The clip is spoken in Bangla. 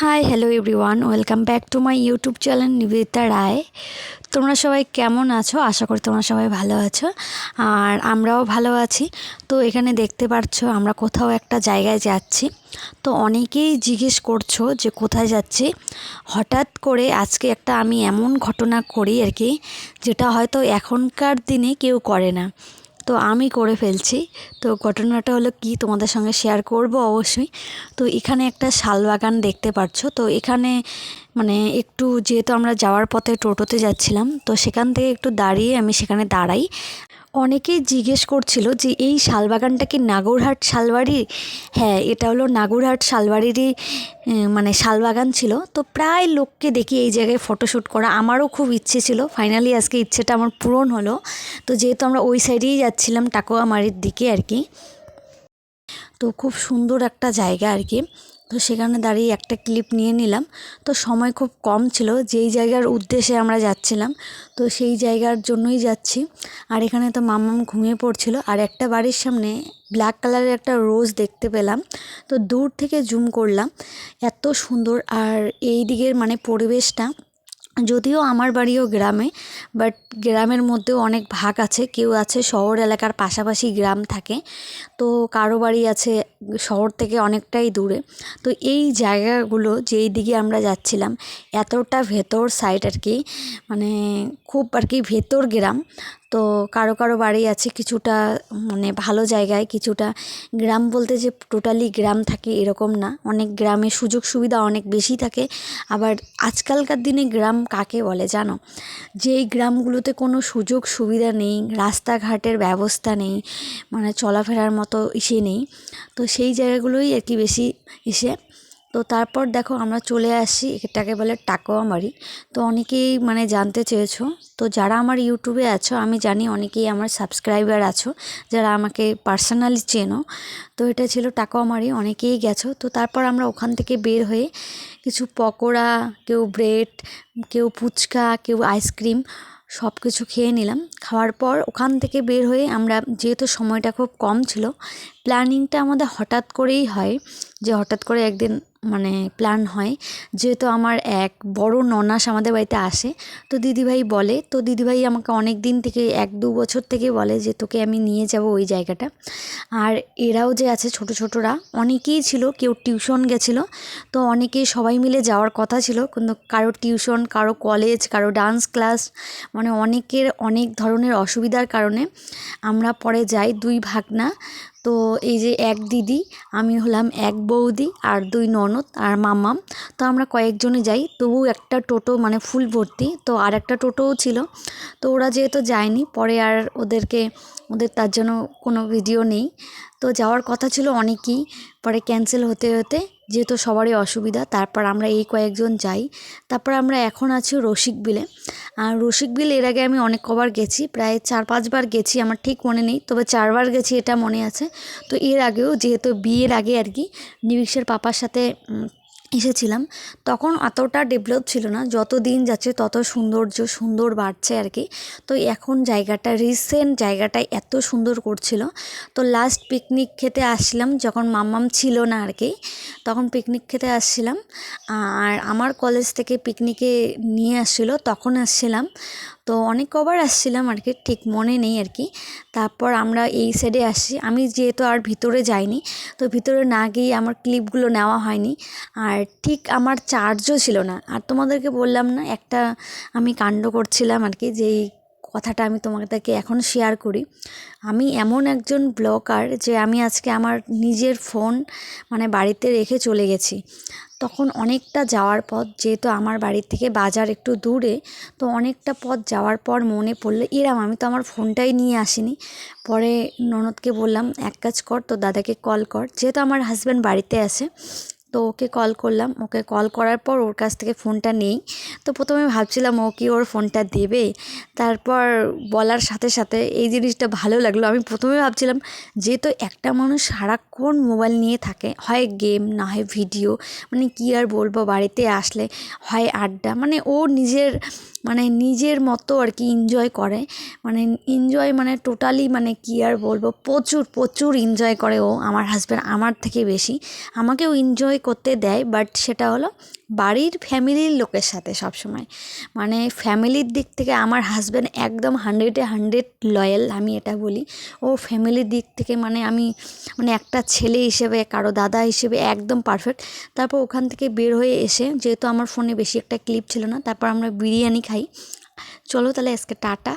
Hi hello everyone welcome back to my YouTube channel Nibedita Roy তোমরা সবাই কেমন আছো? আশা করি তোমরা সবাই ভালো আছো। আর আমরাও ভালো আছি। তো এখানে দেখতে পাচ্ছ আমরা কোথাও একটা জায়গায় যাচ্ছি। তো অনেকেই জিজ্ঞেস করছ যে কোথায় যাচ্ছি। হঠাৎ করে আজকে একটা আমি এমন ঘটনা করি আর কি, যেটা হয়তো এখনকার দিনে কেউ করে না। তো আমি করে ফেলছি। তো ঘটনাটা হলো কি তোমাদের সঙ্গে শেয়ার করব অবশ্যই। তো এখানে একটা শালবাগান দেখতে পাচ্ছ তো এখানে মানে একটু যেহেতু আমরা যাওয়ার পথে টোটোতে যাচ্ছিলাম, তো সেখান থেকে একটু দাঁড়িয়ে আমি সেখানে দাঁড়াই। অনেকেই জিজ্ঞেস করছিল যে এই শালবাগানটা কি নাগরহাট শালবাড়ি? হ্যাঁ এটা হলো নাগরহাট শালবাড়িরই মানে শালবাগান ছিল। তো প্রায় লোককে দেখি এই জায়গায় ফটোশ্যুট করা আমারও খুব ইচ্ছে ছিল। ফাইনালি আজকে ইচ্ছেটা আমার পূরণ হলো। তো যেহেতু আমরা ওই সাইডেই যাচ্ছিলাম টাকোয়ামারির দিকে আর কি, তো খুব সুন্দর একটা জায়গা আর কি। তো সেখানে দাঁড়িয়ে একটা ক্লিপ নিয়ে নিলাম। তো সময় খুব কম ছিল, যেই জায়গার উদ্দেশ্যে আমরা যাচ্ছিলাম, তো সেই জায়গার জন্যই যাচ্ছি। আর এখানে তো মামাম ঘুমিয়ে পড়ছিল, আর একটা বাড়ির সামনে ব্ল্যাক কালারের একটা রোজ দেখতে পেলাম। তো দূর থেকে জুম করলাম, এত সুন্দর। আর এই দিকের মানে পরিবেশটা যদিও আমার বাড়িও গ্রামে বাট গ্রামের মধ্যেও অনেক ভাগ আছে। কেউ আছে, শহর এলাকার পাশাপাশি গ্রাম থাকে। তো কারও বাড়ি আছে, শহর থেকে অনেকটাই দূরে। তো এই জায়গাগুলো যেই দিকে আমরা যাচ্ছিলাম, এতটা ভেতর সাইড আর কি মানে খুব আর কি ভেতর গ্রাম। তো কারও কারও বাড়ি আছে কিছুটা মানে ভালো জায়গায় কিছুটা। গ্রাম বলতে যে টোটালি গ্রাম থাকে এরকম না। অনেক গ্রামে সুযোগ সুবিধা অনেক বেশি থাকে। আবার আজকালকার দিনে গ্রাম কাকে বলে জানো? যেই গ্রামগুলোতে কোনো সুযোগ সুবিধা নেই, রাস্তাঘাটের ব্যবস্থা নেই মানে চলাফেরার মতো ইসে নেই। তো সেই জায়গাগুলোই আর কি বেশি ইসে। তো তারপর দেখো আমরা চলে আসি এটাকে বলে টাকোয়ামারি। তো অনেকেই মানে জানতে চেয়েছো। তো যারা আমার ইউটিউবে আছো, আমি জানি অনেকেই আমার সাবস্ক্রাইবার আছো, যারা আমাকে পার্সোনালি চেনো। তো এটা ছিল টাকোয়ামারি, অনেকেই গেছো। তো তারপর আমরা ওখান থেকে বের হয়ে কিছু পকোড়া, কেউ ব্রেড, কেউ ফুচকা, কেউ আইসক্রিম সব কিছু খেয়ে নিলাম। খাওয়ার পর ওখান থেকে বের হয়ে আমরা, যেহেতু সময়টা খুব কম ছিল, প্ল্যানিংটা আমাদের হঠাৎ করেই হয় যে হঠাৎ করে একদিন মানে প্ল্যান হয়, যেহেতু আমার এক বড় ননাস আমাদের বাড়িতে আসে, তো দিদিভাই বলে, তো দিদিভাই আমাকে অনেক দিন থেকে, এক দু বছর থেকে বলে যে তোকে আমি নিয়ে যাব ওই জায়গাটা। আর এরাও যে আছে ছোট ছোটরা, অনেকেই ছিল, কেউ টিউশন গেছিল, তো অনেকেই সবাই মিলে যাওয়ার কথা ছিল, কিন্তু কারও টিউশন, কারও কলেজ, কারও ডান্স ক্লাস মানে অনেকের অনেক ধরনের অসুবিধার কারণে আমরা পরে যাই দুই ভাগনা তো এই যে এক দিদি, আমি হলাম এক বৌদি আর দুই ননদ আর মামাম তো আমরা কয়েকজনে যাই তবু একটা টোটো মানে ফুল ভর্তি, তো আর একটা টোটোও ছিল। তো ওরা যেহেতু যায়নি, পরে আর ওদেরকে, ওদের তার জন্য কোনো ভিডিও নেই। তো যাওয়ার কথা ছিল অনেকই, পরে ক্যান্সেল হতে হতে যেহেতু সবারই অসুবিধা, তারপর আমরা এই কয়েকজন যাই। তারপর আমরা এখন আছি রসিক বিলে। আর রসিকবিল এর আগে আমি অনেক কবার গেছি, প্রায় চার পাঁচবার গেছি, আমার ঠিক মনে নেই, তবে চারবার গেছি এটা মনে আছে। তো এর আগেও যেহেতু বিয়ের আগে আর কি নিবিক্সের পাপার সাথে এসেছিলাম, তখন অতটা ডেভেলপ ছিল না, যত দিন যাচ্ছে তত সৌন্দর্য, সুন্দর বাড়ছে আর কি। তো এখন জায়গাটা রিসেন্ট জায়গাটায় এত সুন্দর করছিল। তো লাস্ট পিকনিক খেতে আসছিলাম, যখন মাম্মাম ছিল না আর কি, তখন পিকনিক খেতে আসছিলাম। আর আমার কলেজ থেকে পিকনিকে নিয়ে আসছিল, তখন আসছিলাম। তো অনেক কবার আসছিলাম আর কি, ঠিক মনে নেই আর কি। তারপর আমরা এই সাইডে আসছি। আমি যেহেতু আর ভিতরে যাইনি, তো ভিতরে না গিয়ে আমার ক্লিপগুলো নেওয়া হয়নি। আর ঠিক আমার চার্জও ছিল না। আর তোমাদেরকে বললাম না, একটা আমি কাণ্ড করছিলাম আর কি, যেই কথাটা আমি তোমাদেরকে এখন শেয়ার করি। আমি এমন একজন ব্লগার যে আমি আজকে আমার নিজের ফোন মানে বাড়িতে রেখে চলে গেছি। তখন অনেকটা যাওয়ার পথ, যেহেতু আমার বাড়ির থেকে বাজার একটু দূরে, তো অনেকটা পথ যাওয়ার পর মনে পড়ল এরাম আমি তো আমার ফোনটাই নিয়ে আসিনি। পরে ননদকে বললাম, এক কাজ কর তো দাদাকে কল কর। যেহেতু আমার হাজব্যান্ড বাড়িতে আছে তো ওকে কল করলাম। ওকে কল করার পর ওর কাছ থেকে ফোনটা নেই। তো প্রথমে ভাবছিলাম, ও কি ওর ফোনটা দেবে? তারপর বলার সাথে সাথে এই জিনিসটা ভালো লাগল। আমি প্রথমে ভাবছিলাম, যেহেতু একটা মানুষ সারাক্ষণ মোবাইল নিয়ে থাকে, হয় গেম না হয় ভিডিও মানে কী আর বলব, বাড়িতে আসলে হয় আড্ডা। মানে ও নিজের মানে নিজের মতো আর কি এনজয় করে। মানে এনজয় মানে টোটালি মানে কী আর বলব, প্রচুর প্রচুর এনজয় করে ও আমার হাজব্যান্ড আমার থেকে বেশি। আমাকেও এনজয় করতে দেয় বাট সেটা হলো বাড়ির ফ্যামিলির লোকের সাথে সবসময়। মানে ফ্যামিলির দিক থেকে আমার হাজব্যান্ড একদম হান্ড্রেডে হান্ড্রেড লয়াল আমি এটা বলি। ও ফ্যামিলির দিক থেকে মানে আমি মানে একটা ছেলে হিসেবে, কারও দাদা হিসেবে একদম পারফেক্ট তারপর ওখান থেকে বের হয়ে এসে, যেহেতু আমার ফোনে বেশি একটা ক্লিপ ছিল না, তারপর আমরা বিরিয়ানি খাই। চলো তাহলে আজকে টাটা।